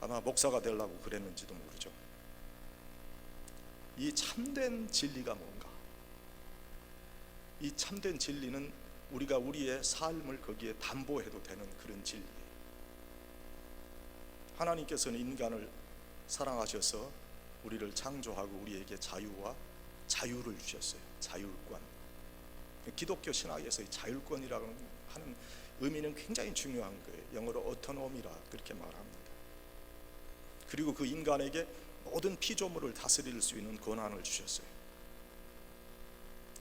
아마 목사가 되려고 그랬는지도 모르죠. 이 참된 진리가 뭔가? 이 참된 진리는 우리가 우리의 삶을 거기에 담보해도 되는 그런 진리예요. 하나님께서는 인간을 사랑하셔서 우리를 창조하고 우리에게 자유와 자유를 주셨어요. 자율권. 기독교 신학에서 이 자율권이라는 하는 의미는 굉장히 중요한 거예요. 영어로 오토노미라 그렇게 말합니다. 그리고 그 인간에게 모든 피조물을 다스릴 수 있는 권한을 주셨어요.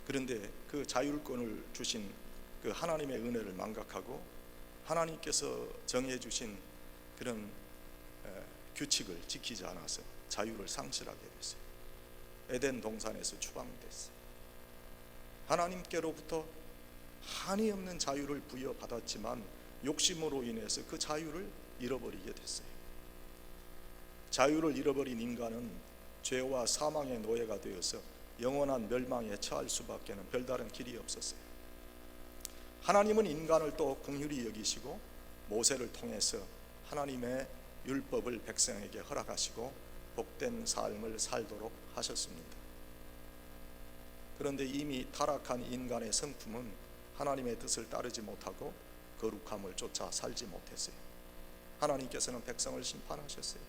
그런데 그 자율권을 주신 그 하나님의 은혜를 망각하고 하나님께서 정해 주신 그런 에, 규칙을 지키지 않아서 자유를 상실하게 됐어요. 에덴 동산에서 추방됐어요. 하나님께로부터 한이 없는 자유를 부여받았지만 욕심으로 인해서 그 자유를 잃어버리게 됐어요. 자유를 잃어버린 인간은 죄와 사망의 노예가 되어서 영원한 멸망에 처할 수밖에는 별다른 길이 없었어요. 하나님은 인간을 또 긍휼히 여기시고 모세를 통해서 하나님의 율법을 백성에게 허락하시고 복된 삶을 살도록 하셨습니다. 그런데 이미 타락한 인간의 성품은 하나님의 뜻을 따르지 못하고 거룩함을 쫓아 살지 못했어요. 하나님께서는 백성을 심판하셨어요.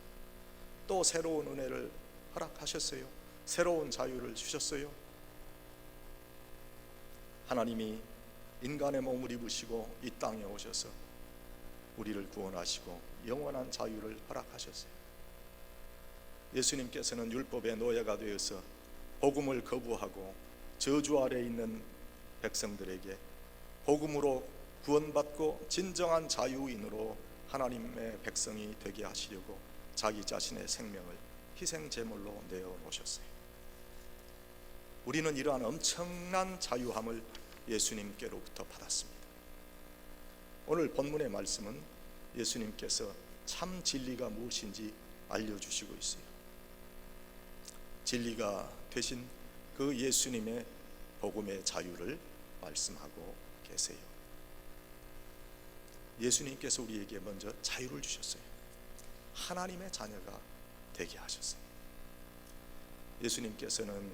또 새로운 은혜를 허락하셨어요. 새로운 자유를 주셨어요. 하나님이 인간의 몸을 입으시고 이 땅에 오셔서 우리를 구원하시고 영원한 자유를 허락하셨어요. 예수님께서는 율법의 노예가 되어서 복음을 거부하고 저주 아래 있는 백성들에게 복음으로 구원받고 진정한 자유인으로 하나님의 백성이 되게 하시려고 자기 자신의 생명을 희생 제물로 내어 놓으셨어요. 우리는 이러한 엄청난 자유함을 예수님께로부터 받았습니다. 오늘 본문의 말씀은 예수님께서 참 진리가 무엇인지 알려 주시고 있어요. 진리가 되신 그 예수님의 복음의 자유를 말씀하고 계세요. 예수님께서 우리에게 먼저 자유를 주셨어요. 하나님의 자녀가 되게 하셨어요. 예수님께서는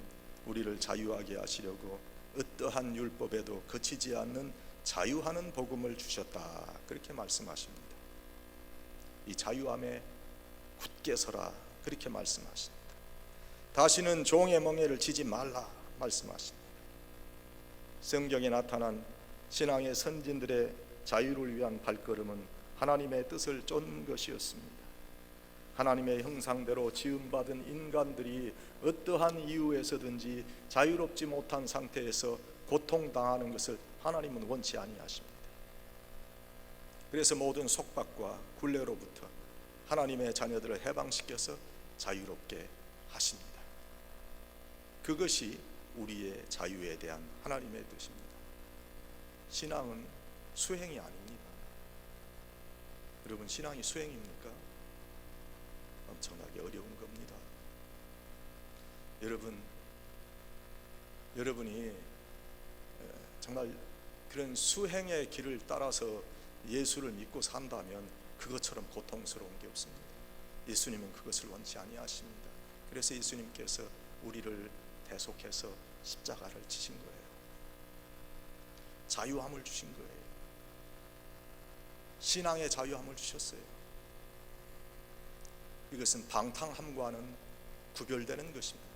우리를 자유하게 하시려고 어떠한 율법에도 거치지 않는 자유하는 복음을 주셨다. 그렇게 말씀하십니다. 이 자유함에 굳게 서라. 그렇게 말씀하십니다. 다시는 종의 멍에를 지지 말라. 말씀하십니다. 성경에 나타난 신앙의 선진들의 자유를 위한 발걸음은 하나님의 뜻을 쫓는 것이었습니다. 하나님의 형상대로 지음받은 인간들이 어떠한 이유에서든지 자유롭지 못한 상태에서 고통당하는 것을 하나님은 원치 아니하십니다. 그래서 모든 속박과 굴레로부터 하나님의 자녀들을 해방시켜서 자유롭게 하십니다. 그것이 우리의 자유에 대한 하나님의 뜻입니다. 신앙은 수행이 아닙니다. 여러분 신앙이 수행입니까? 엄청나게 어려운 겁니다. 여러분, 여러분이 정말 그런 수행의 길을 따라서 예수를 믿고 산다면 그것처럼 고통스러운 게 없습니다. 예수님은 그것을 원치 아니하십니다. 그래서 예수님께서 우리를 대속해서 십자가를 지신 거예요. 자유함을 주신 거예요. 신앙의 자유함을 주셨어요. 이것은 방탕함과는 구별되는 것입니다.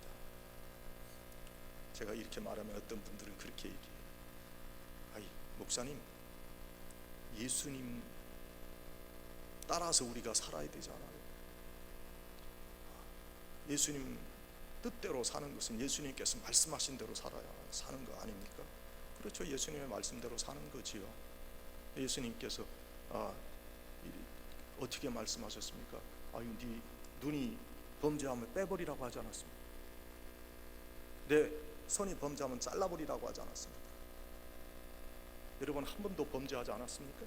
제가 이렇게 말하면 어떤 분들은 그렇게 얘기해요. 아이, 목사님, 예수님 따라서 우리가 살아야 되잖아요. 예수님 뜻대로 사는 것은 예수님께서 말씀하신 대로 살아야 사는 거 아닙니까? 그렇죠. 예수님의 말씀대로 사는 거지요. 예수님께서 아, 어떻게 말씀하셨습니까? 아유, 네 눈이 범죄하면 빼버리라고 하지 않았습니까? 내 손이 범죄하면 잘라버리라고 하지 않았습니까? 여러분 한 번도 범죄하지 않았습니까?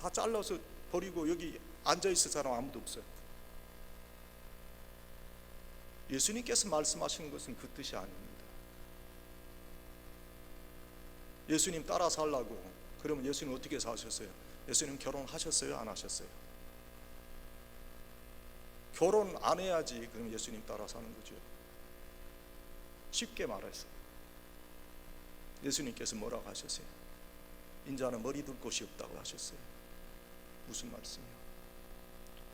다 잘라서 버리고 여기 앉아 있을 사람 아무도 없어요. 예수님께서 말씀하시는 것은 그 뜻이 아닙니다. 예수님 따라 살라고 그러면 예수님 어떻게 사셨어요? 예수님 결혼하셨어요? 안 하셨어요? 결혼 안 해야지 그럼 예수님 따라 사는 거죠. 쉽게 말해서 예수님께서 뭐라고 하셨어요? 인자는 머리 둘 곳이 없다고 하셨어요. 무슨 말씀이요?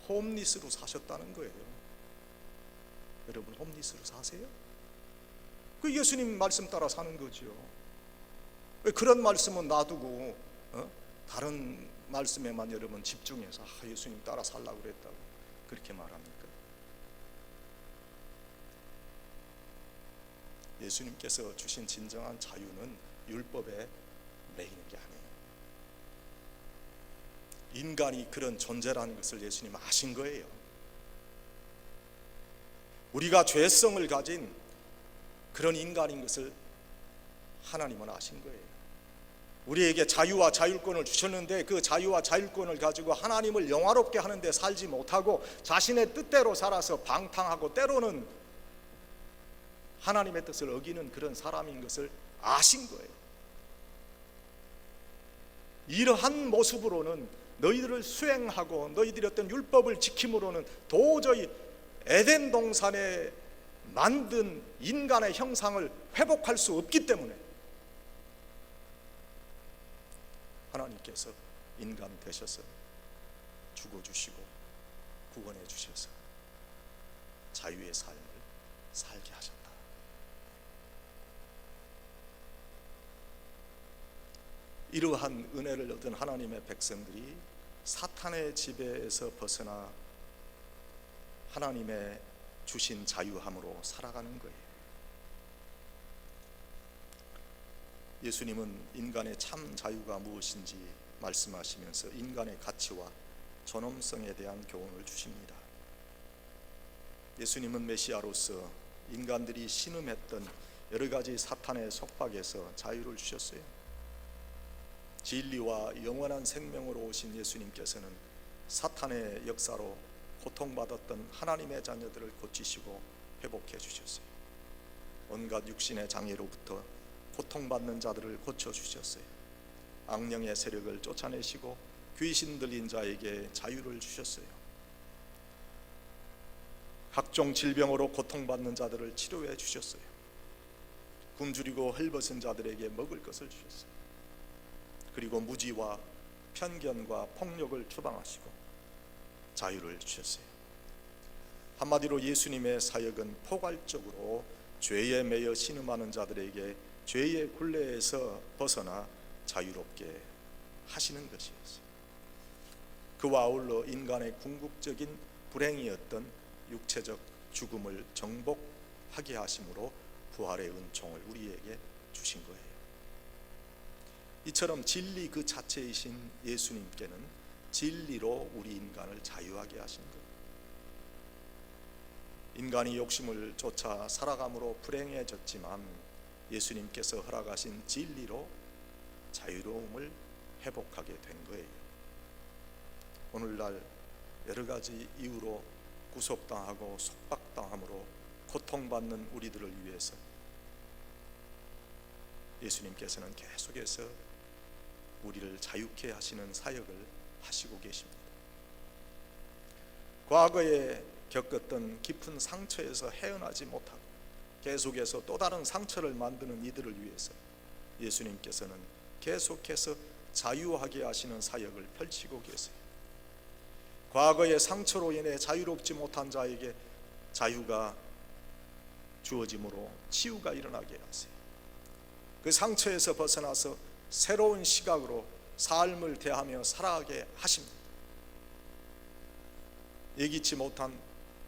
홈리스로 사셨다는 거예요. 여러분 홈리스로 사세요? 그 예수님 말씀 따라 사는 거죠. 왜 그런 말씀은 놔두고 어? 다른 말씀에만 여러분 집중해서 아, 예수님 따라 살라고 그랬다고 그렇게 말합니까? 예수님께서 주신 진정한 자유는 율법에 매이는 게 아니에요. 인간이 그런 존재라는 것을 예수님 아신 거예요. 우리가 죄성을 가진 그런 인간인 것을 하나님은 아신 거예요. 우리에게 자유와 자율권을 주셨는데 그 자유와 자율권을 가지고 하나님을 영화롭게 하는데 살지 못하고 자신의 뜻대로 살아서 방탕하고 때로는 하나님의 뜻을 어기는 그런 사람인 것을 아신 거예요. 이러한 모습으로는 너희들을 수행하고 너희들이 어떤 율법을 지킴으로는 도저히 에덴 동산에 만든 인간의 형상을 회복할 수 없기 때문에 하나님께서 인간 되셔서 죽어주시고 구원해 주셔서 자유의 삶을 살게 하셨다. 이러한 은혜를 얻은 하나님의 백성들이 사탄의 지배에서 벗어나 하나님의 주신 자유함으로 살아가는 거예요. 예수님은 인간의 참 자유가 무엇인지 말씀하시면서 인간의 가치와 존엄성에 대한 교훈을 주십니다. 예수님은 메시아로서 인간들이 신음했던 여러 가지 사탄의 속박에서 자유를 주셨어요. 진리와 영원한 생명으로 오신 예수님께서는 사탄의 역사로 고통받았던 하나님의 자녀들을 고치시고 회복해 주셨어요. 온갖 육신의 장애로부터 고통받는 자들을 고쳐 주셨어요. 악령의 세력을 쫓아내시고 귀신 들린 자에게 자유를 주셨어요. 각종 질병으로 고통받는 자들을 치료해 주셨어요. 굶주리고 헐벗은 자들에게 먹을 것을 주셨어요. 그리고 무지와 편견과 폭력을 추방하시고 자유를 주셨어요. 한마디로 예수님의 사역은 포괄적으로 죄에 매여 신음하는 자들에게 죄의 굴레에서 벗어나 자유롭게 하시는 것이었어요. 그와 아울러 인간의 궁극적인 불행이었던 육체적 죽음을 정복하게 하심으로 부활의 은총을 우리에게 주신 거예요. 이처럼 진리 그 자체이신 예수님께는 진리로 우리 인간을 자유하게 하신 것. 인간이 욕심을 쫓아 살아감으로 불행해졌지만 예수님께서 허락하신 진리로 자유로움을 회복하게 된 거예요. 오늘날 여러 가지 이유로 구속당하고 속박당함으로 고통받는 우리들을 위해서 예수님께서는 계속해서 우리를 자유케 하시는 사역을 하시고 계십니다. 과거에 겪었던 깊은 상처에서 헤어나지 못하고 계속해서 또 다른 상처를 만드는 이들을 위해서 예수님께서는 계속해서 자유하게 하시는 사역을 펼치고 계세요. 과거의 상처로 인해 자유롭지 못한 자에게 자유가 주어짐으로 치유가 일어나게 하세요. 그 상처에서 벗어나서 새로운 시각으로 삶을 대하며 살아가게 하십니다. 예기치 못한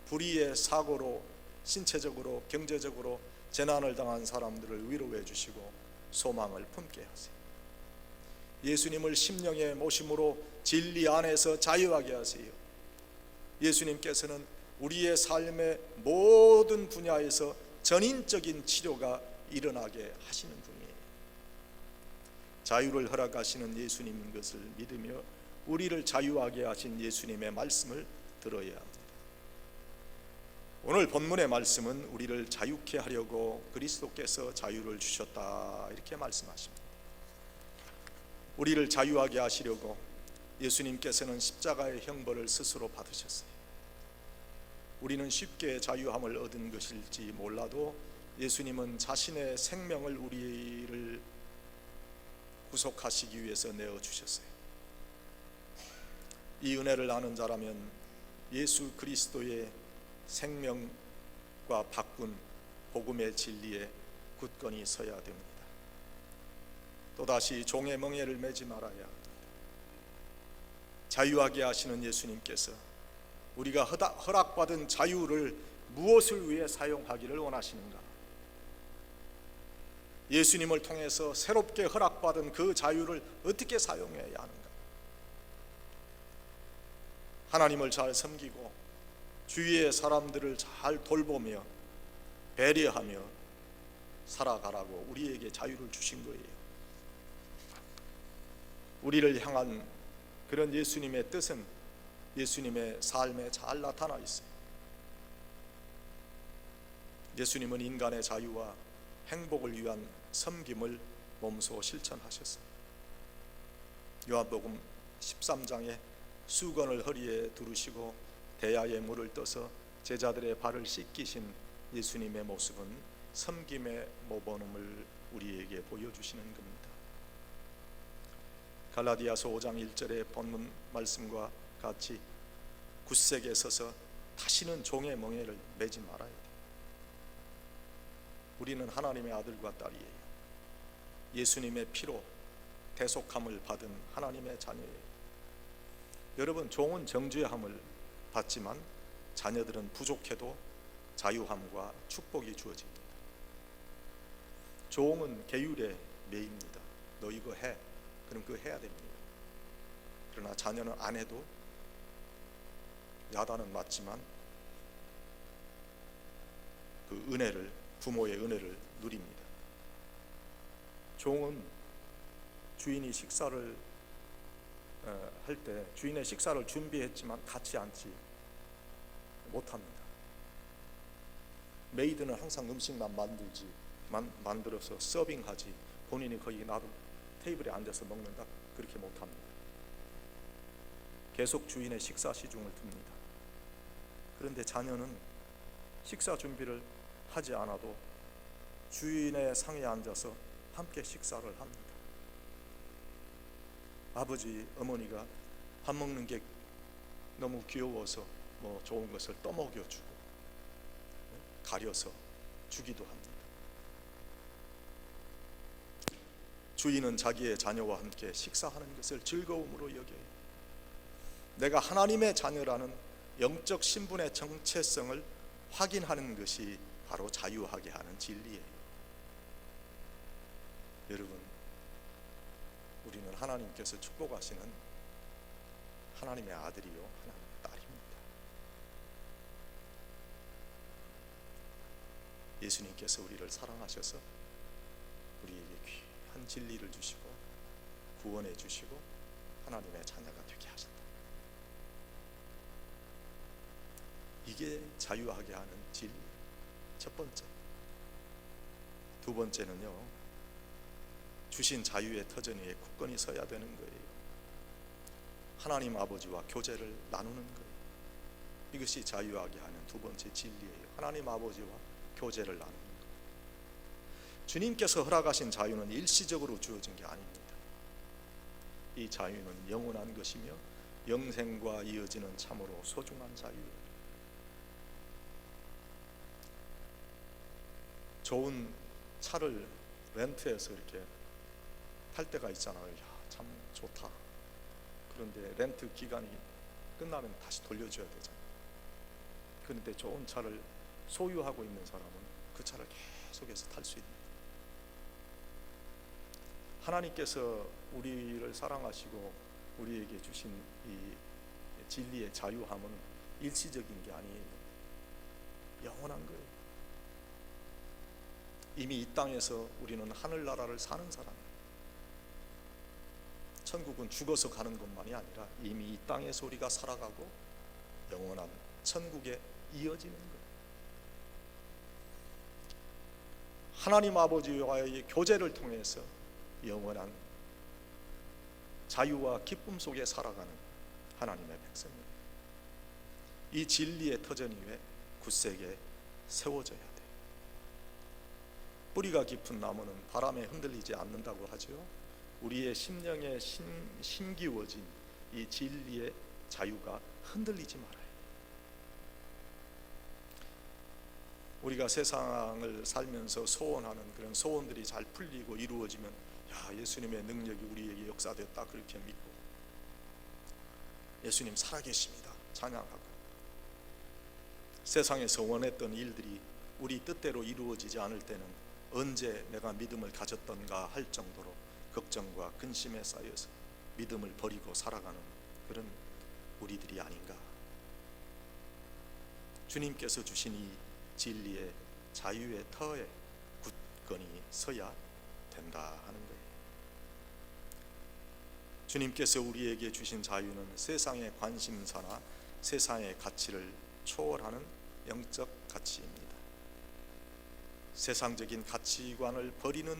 불의의 사고로 신체적으로 경제적으로 재난을 당한 사람들을 위로해 주시고 소망을 품게 하세요. 예수님을 심령에 모심으로 진리 안에서 자유하게 하세요. 예수님께서는 우리의 삶의 모든 분야에서 전인적인 치료가 일어나게 하시는 분이에요. 자유를 허락하시는 예수님인 것을 믿으며 우리를 자유하게 하신 예수님의 말씀을 들어야 합니다. 오늘 본문의 말씀은 우리를 자유케 하려고 그리스도께서 자유를 주셨다 이렇게 말씀하십니다. 우리를 자유하게 하시려고 예수님께서는 십자가의 형벌을 스스로 받으셨어요. 우리는 쉽게 자유함을 얻은 것일지 몰라도 예수님은 자신의 생명을 우리를 구속하시기 위해서 내어 주셨어요. 이 은혜를 아는 자라면 예수 그리스도의 생명과 바꾼 복음의 진리에 굳건히 서야 됩니다. 또다시 종의 멍에를 매지 말아야 합니다. 자유하게 하시는 예수님께서 우리가 허다- 허락받은 자유를 무엇을 위해 사용하기를 원하시는가? 예수님을 통해서 새롭게 허락받은 그 자유를 어떻게 사용해야 하는가? 하나님을 잘 섬기고 주위의 사람들을 잘 돌보며 배려하며 살아가라고 우리에게 자유를 주신 거예요. 우리를 향한 그런 예수님의 뜻은 예수님의 삶에 잘 나타나 있어요. 예수님은 인간의 자유와 행복을 위한 섬김을 몸소 실천하셨어요. 요한복음 13장에 수건을 허리에 두르시고 대야에 물을 떠서 제자들의 발을 씻기신 예수님의 모습은 섬김의 모범을 우리에게 보여주시는 겁니다. 갈라디아서 5장 1절의 본문 말씀과 같이 굳세게 서서 다시는 종의 멍에를 매지 말아야 돼. 우리는 하나님의 아들과 딸이에요. 예수님의 피로 대속함을 받은 하나님의 자녀예요. 여러분 종은 정죄함을 받지만 자녀들은 부족해도 자유함과 축복이 주어집니다. 종은 계율에 매입니다. 너 이거 해. 그럼 그거 해야 됩니다. 그러나 자녀는 안 해도 야단은 맞지만 그 은혜를 부모의 은혜를 누립니다. 종은 주인이 식사를 어, 할때 주인의 식사를 준비했지만 같이 앉지 못합니다. 메이드는 항상 음식만 만들지 만, 만들어서 서빙하지 본인이 거기 나도 테이블에 앉아서 먹는다 그렇게 못합니다. 계속 주인의 식사 시중을 듭니다. 그런데 자녀는 식사 준비를 하지 않아도 주인의 상에 앉아서 함께 식사를 합니다. 아버지, 어머니가 밥 먹는 게 너무 귀여워서 뭐 좋은 것을 떠먹여 주고 가려서 주기도 합니다. 주인은 자기의 자녀와 함께 식사하는 것을 즐거움으로 여겨요. 내가 하나님의 자녀라는 영적 신분의 정체성을 확인하는 것이 바로 자유하게 하는 진리예요. 여러분, 우리는 하나님께서 축복하시는 하나님의 아들이요, 하나님의 딸입니다. 예수님께서 우리를 사랑하셔서 우리에게 귀한 진리를 주시고 구원해 주시고 하나님의 자녀가 되게 하셨다. 이게 자유하게 하는 진리. 첫 번째. 두 번째는요. 주신 자유의 터전 위에 굳건히 서야 되는 거예요. 하나님 아버지와 교제를 나누는 거예요. 이것이 자유하게 하는 두 번째 진리예요. 하나님 아버지와 교제를 나누는 것. 주님께서 허락하신 자유는 일시적으로 주어진 게 아닙니다. 이 자유는 영원한 것이며 영생과 이어지는 참으로 소중한 자유예요. 좋은 차를 렌트해서 이렇게 탈 때가 있잖아요. 야, 참 좋다. 그런데 렌트 기간이 끝나면 다시 돌려줘야 되잖아요. 그런데 좋은 차를 소유하고 있는 사람은 그 차를 계속해서 탈 수 있는. 하나님께서 우리를 사랑하시고 우리에게 주신 이 진리의 자유함은 일시적인 게 아니에요. 영원한 거예요. 이미 이 땅에서 우리는 하늘나라를 사는 사람. 천국은 죽어서 가는 것만이 아니라 이미 이 땅에서 우리가 살아가고 영원한 천국에 이어지는 것. 하나님 아버지와의 교제를 통해서 영원한 자유와 기쁨 속에 살아가는 하나님의 백성입니다. 이 진리의 터전 위에 굳세게 세워져야 뿌리가 깊은 나무는 바람에 흔들리지 않는다고 하죠. 우리의 심령에 심, 심기워진 이 진리의 자유가 흔들리지 말아요. 우리가 세상을 살면서 소원하는 그런 소원들이 잘 풀리고 이루어지면 야 예수님의 능력이 우리에게 역사됐다 그렇게 믿고 예수님 살아계십니다 찬양하고 세상에서 원했던 일들이 우리 뜻대로 이루어지지 않을 때는 언제 내가 믿음을 가졌던가 할 정도로 걱정과 근심에 쌓여서 믿음을 버리고 살아가는 그런 우리들이 아닌가 주님께서 주신 이 진리의 자유의 터에 굳건히 서야 된다 하는 거예요. 주님께서 우리에게 주신 자유는 세상의 관심사나 세상의 가치를 초월하는 영적 가치입니다. 세상적인 가치관을 버리는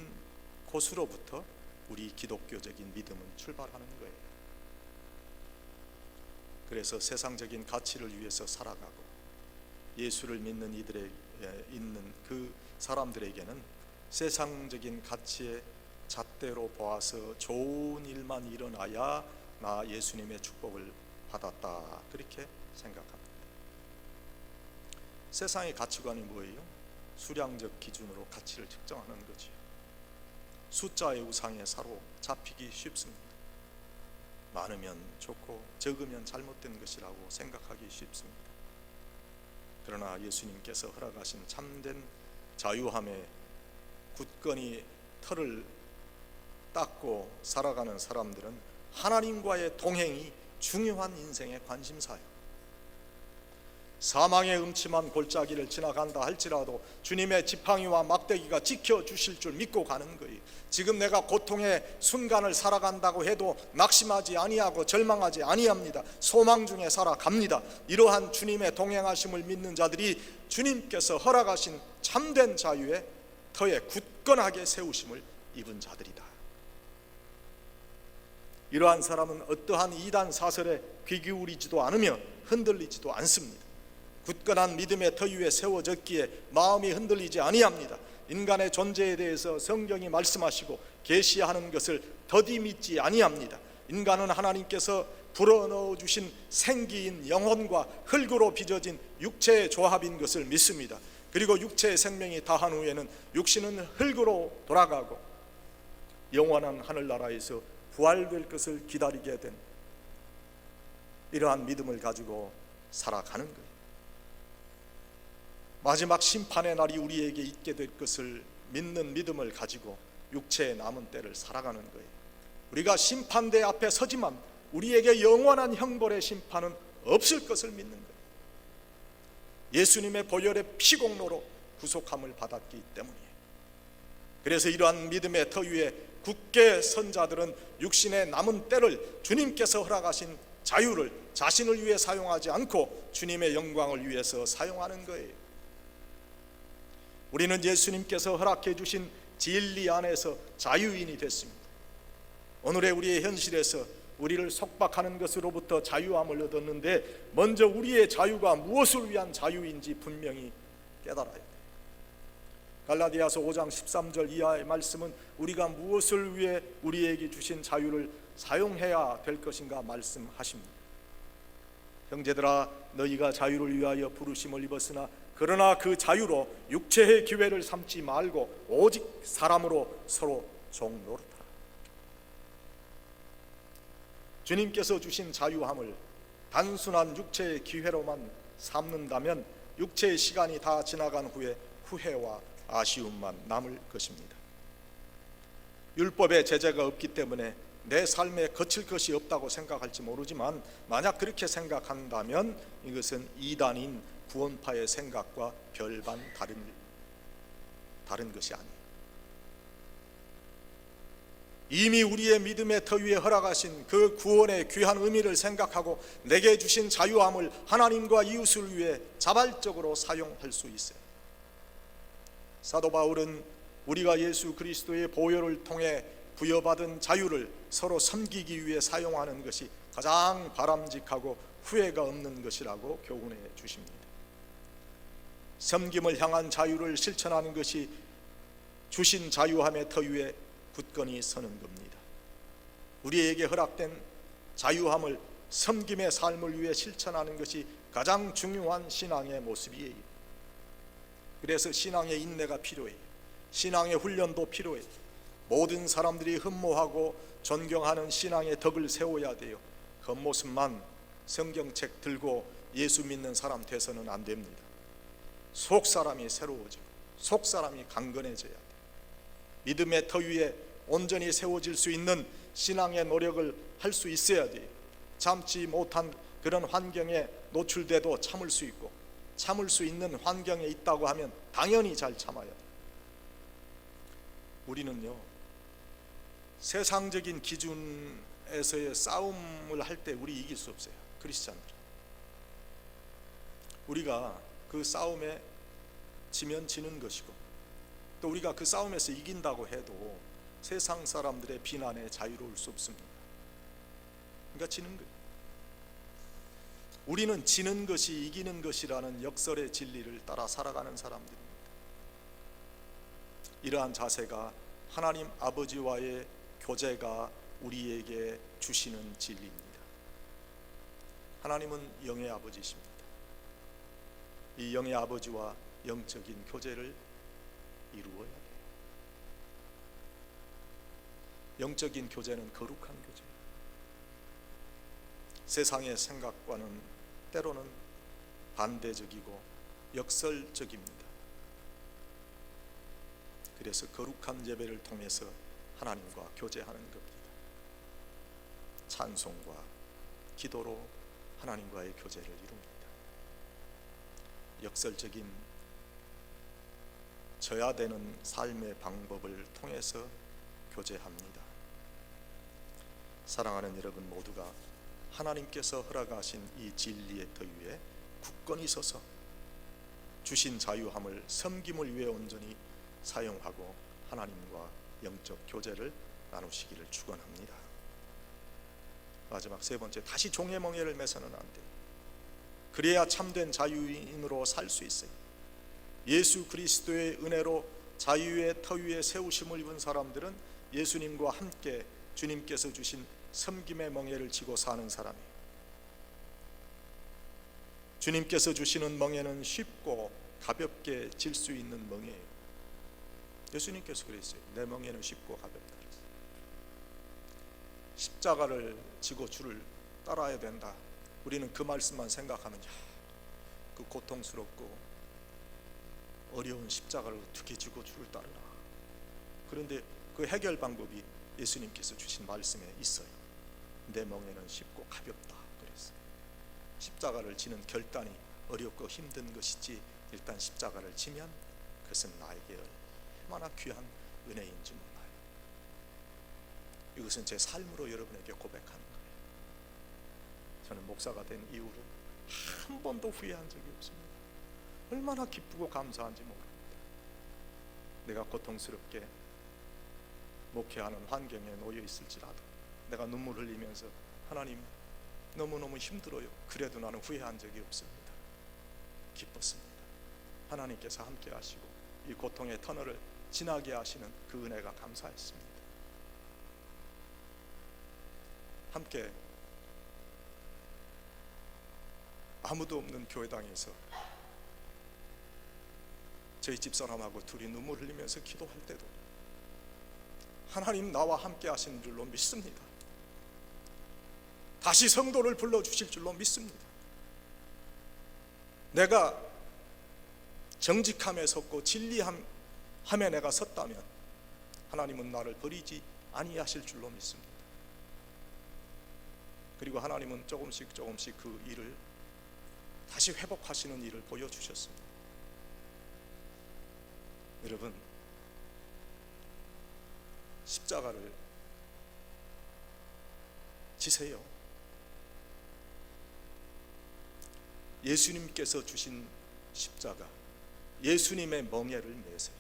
곳으로부터 우리 기독교적인 믿음은 출발하는 거예요. 그래서 세상적인 가치를 위해서 살아가고 예수를 믿는 이들에 에, 있는 그 사람들에게는 세상적인 가치의 잣대로 보아서 좋은 일만 일어나야 나 예수님의 축복을 받았다 그렇게 생각합니다. 세상의 가치관이 뭐예요? 수량적 기준으로 가치를 측정하는 거지요. 숫자의 우상에 사로잡히기 쉽습니다. 많으면 좋고 적으면 잘못된 것이라고 생각하기 쉽습니다. 그러나 예수님께서 허락하신 참된 자유함에 굳건히 털을 닦고 살아가는 사람들은 하나님과의 동행이 중요한 인생의 관심사예요. 사망의 음침한 골짜기를 지나간다 할지라도 주님의 지팡이와 막대기가 지켜 주실 줄 믿고 가는 거예요. 지금 내가 고통의 순간을 살아간다고 해도 낙심하지 아니하고 절망하지 아니합니다. 소망 중에 살아갑니다. 이러한 주님의 동행하심을 믿는 자들이 주님께서 허락하신 참된 자유의 터에 굳건하게 세우심을 입은 자들이다. 이러한 사람은 어떠한 이단 사설에 귀 기울이지도 않으며 흔들리지도 않습니다. 굳건한 믿음의 터 위에 세워졌기에 마음이 흔들리지 아니합니다. 인간의 존재에 대해서 성경이 말씀하시고 계시하는 것을 더디 믿지 아니합니다. 인간은 하나님께서 불어넣어 주신 생기인 영혼과 흙으로 빚어진 육체의 조합인 것을 믿습니다. 그리고 육체의 생명이 다한 후에는 육신은 흙으로 돌아가고 영원한 하늘나라에서 부활될 것을 기다리게 된 이러한 믿음을 가지고 살아가는 거예요. 마지막 심판의 날이 우리에게 있게 될 것을 믿는 믿음을 가지고 육체의 남은 때를 살아가는 거예요. 우리가 심판대 앞에 서지만 우리에게 영원한 형벌의 심판은 없을 것을 믿는 거예요. 예수님의 보혈의 피공로로 구속함을 받았기 때문이에요. 그래서 이러한 믿음의 터 위에 굳게 선 자들은 육신의 남은 때를 주님께서 허락하신 자유를 자신을 위해 사용하지 않고 주님의 영광을 위해서 사용하는 거예요. 우리는 예수님께서 허락해 주신 진리 안에서 자유인이 됐습니다. 오늘의 우리의 현실에서 우리를 속박하는 것으로부터 자유함을 얻었는데 먼저 우리의 자유가 무엇을 위한 자유인지 분명히 깨달아야 돼요. 갈라디아서 5장 13절 이하의 말씀은 우리가 무엇을 위해 우리에게 주신 자유를 사용해야 될 것인가 말씀하십니다. 형제들아 너희가 자유를 위하여 부르심을 입었으나 그러나 그 자유로 육체의 기회를 삼지 말고 오직 사람으로 서로 종 노릇하라. 주님께서 주신 자유함을 단순한 육체의 기회로만 삼는다면 육체의 시간이 다 지나간 후에 후회와 아쉬움만 남을 것입니다. 율법의 제재가 없기 때문에 내 삶에 거칠 것이 없다고 생각할지 모르지만 만약 그렇게 생각한다면 이것은 이단인 구원파의 생각과 별반 다른 다른 것이 아니에요. 이미 우리의 믿음의 터 위에 허락하신 그 구원의 귀한 의미를 생각하고 내게 주신 자유함을 하나님과 이웃을 위해 자발적으로 사용할 수 있어요. 사도 바울은 우리가 예수 그리스도의 보혈을 통해 부여받은 자유를 서로 섬기기 위해 사용하는 것이 가장 바람직하고 후회가 없는 것이라고 교훈해 주십니다. 섬김을 향한 자유를 실천하는 것이 주신 자유함의 터 위에 굳건히 서는 겁니다. 우리에게 허락된 자유함을 섬김의 삶을 위해 실천하는 것이 가장 중요한 신앙의 모습이에요. 그래서 신앙의 인내가 필요해요. 신앙의 훈련도 필요해요. 모든 사람들이 흠모하고 존경하는 신앙의 덕을 세워야 돼요. 겉모습만 성경책 들고 예수 믿는 사람 돼서는 안 됩니다. 속 사람이 새로워지고 속 사람이 강건해져야 돼요. 믿음의 터 위에 온전히 세워질 수 있는 신앙의 노력을 할 수 있어야 돼요. 참지 못한 그런 환경에 노출돼도 참을 수 있고 참을 수 있는 환경에 있다고 하면 당연히 잘 참아야 돼요. 우리는요 세상적인 기준에서의 싸움을 할 때 우리 이길 수 없어요. 크리스찬들. 우리가 그 싸움에 지면 지는 것이고 또 우리가 그 싸움에서 이긴다고 해도 세상 사람들의 비난에 자유로울 수 없습니다. 그러니까 지는 거예요. 우리는 지는 것이 이기는 것이라는 역설의 진리를 따라 살아가는 사람들입니다. 이러한 자세가 하나님 아버지와의 교제가 우리에게 주시는 진리입니다. 하나님은 영의 아버지십니다. 이 영의 아버지와 영적인 교제를 이루어야 돼요. 영적인 교제는 거룩한 교제예요. 세상의 생각과는 때로는 반대적이고 역설적입니다. 그래서 거룩한 예배를 통해서 하나님과 교제하는 겁니다. 찬송과 기도로 하나님과의 교제를 이룹니다. 역설적인 져야 되는 삶의 방법을 통해서 교제합니다. 사랑하는 여러분 모두가 하나님께서 허락하신 이 진리의 터 위에 굳건히 서서 주신 자유함을 섬김을 위해 온전히 사용하고 하나님과 영적 교제를 나누시기를 축원합니다. 마지막 세 번째 다시 종의 멍에를 매서는 안 돼. 그래야 참된 자유인으로 살 수 있어요. 예수 그리스도의 은혜로 자유의 터 위에 세우심을 입은 사람들은 예수님과 함께 주님께서 주신 섬김의 멍에를 지고 사는 사람이에요. 주님께서 주시는 멍에는 쉽고 가볍게 질 수 있는 멍에예요. 예수님께서 그랬어요. 내 멍에는 쉽고 가볍다. 십자가를 지고 주를 따라야 된다. 우리는 그 말씀만 생각하면 야, 그 고통스럽고 어려운 십자가를 어떻게 지고 주를 따르나. 그런데 그 해결 방법이 예수님께서 주신 말씀에 있어요. 내 멍에는 쉽고 가볍다. 그랬어요. 십자가를 지는 결단이 어렵고 힘든 것이지 일단 십자가를 지면 그것은 나에게 얼마나 귀한 은혜인지 몰라요. 이것은 제 삶으로 여러분에게 거예요. 저는 목사가 된 이후로 한 번도 후회한 적이 없습니다. 얼마나 기쁘고 감사한지 모릅니다. 내가 고통스럽게 목회하는 환경에 놓여 있을지라도 내가 눈물 흘리면서 하나님 너무너무 힘들어요. 그래도 나는 후회한 적이 없습니다. 기뻤습니다. 하나님께서 함께 하시고 이 고통의 터널을 지나게 하시는 그 은혜가 감사했습니다. 함께 아무도 없는 교회당에서 저희 집사람하고 둘이 눈물 흘리면서 기도할 때도 하나님 나와 함께 하시는 줄로 믿습니다. 다시 성도를 불러 주실 줄로 믿습니다. 내가 정직함에 섰고 진리함 함에 내가 섰다면 하나님은 나를 버리지 아니하실 줄로 믿습니다. 그리고 하나님은 조금씩 조금씩 그 일을 다시 회복하시는 일을 보여주셨습니다. 여러분 십자가를 지세요. 예수님께서 주신 십자가, 예수님의 멍에를 매세요.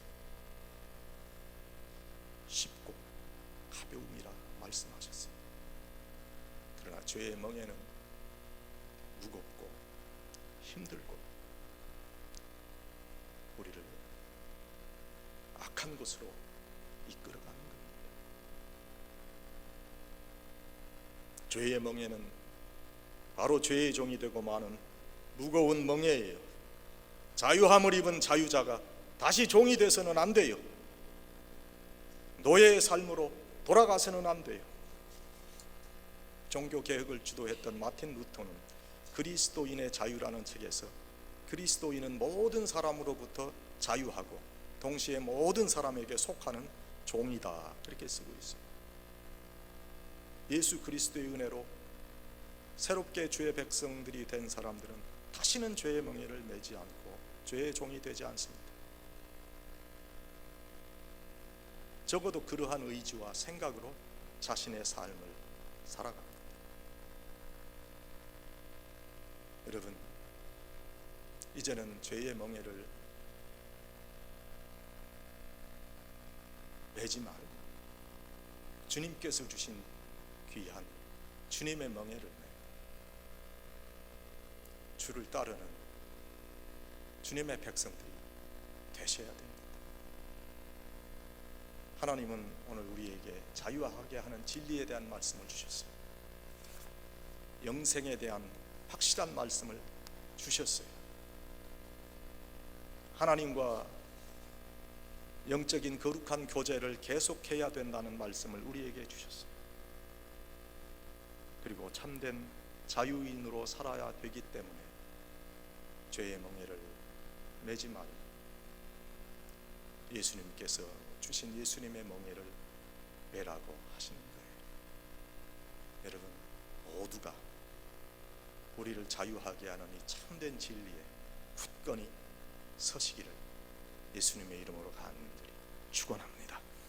쉽고 가벼움이라 말씀하셨어요. 그러나 죄의 멍에는 무겁고 힘들고 우리를 악한 곳으로 이끌어가는 겁니다. 죄의 멍에는 바로 죄의 종이 되고 마는 무거운 멍에예요. 자유함을 입은 자유자가 다시 종이 돼서는 안 돼요. 노예의 삶으로 돌아가서는 안 돼요. 종교 개혁을 주도했던 마틴 루터는 그리스도인의 자유라는 책에서 그리스도인은 모든 사람으로부터 자유하고 동시에 모든 사람에게 속하는 종이다 그렇게 쓰고 있어요. 예수 그리스도의 은혜로 새롭게 주의 백성들이 된 사람들은 다시는 죄의 멍에를 매지 않고 죄의 종이 되지 않습니다. 적어도 그러한 의지와 생각으로 자신의 삶을 살아갑니다. 여러분, 이제는 죄의 멍에를 매지 말고 주님께서 주신 귀한 주님의 멍에를 매 주를 따르는 주님의 백성들이 되셔야 됩니다. 하나님은 오늘 우리에게 자유하게 하는 진리에 대한 말씀을 주셨어요. 영생에 대한 확실한 말씀을 주셨어요. 하나님과 영적인 거룩한 교제를 계속해야 된다는 말씀을 우리에게 주셨어요. 그리고 참된 자유인으로 살아야 되기 때문에 죄의 멍에를 매지 말고 예수님께서 주신 예수님의 멍에를 매라고 하시는 거예요. 여러분 모두가 우리를 자유하게 하는 이 참된 진리에 굳건히 서시기를 예수님의 이름으로 간절히 축원합니다.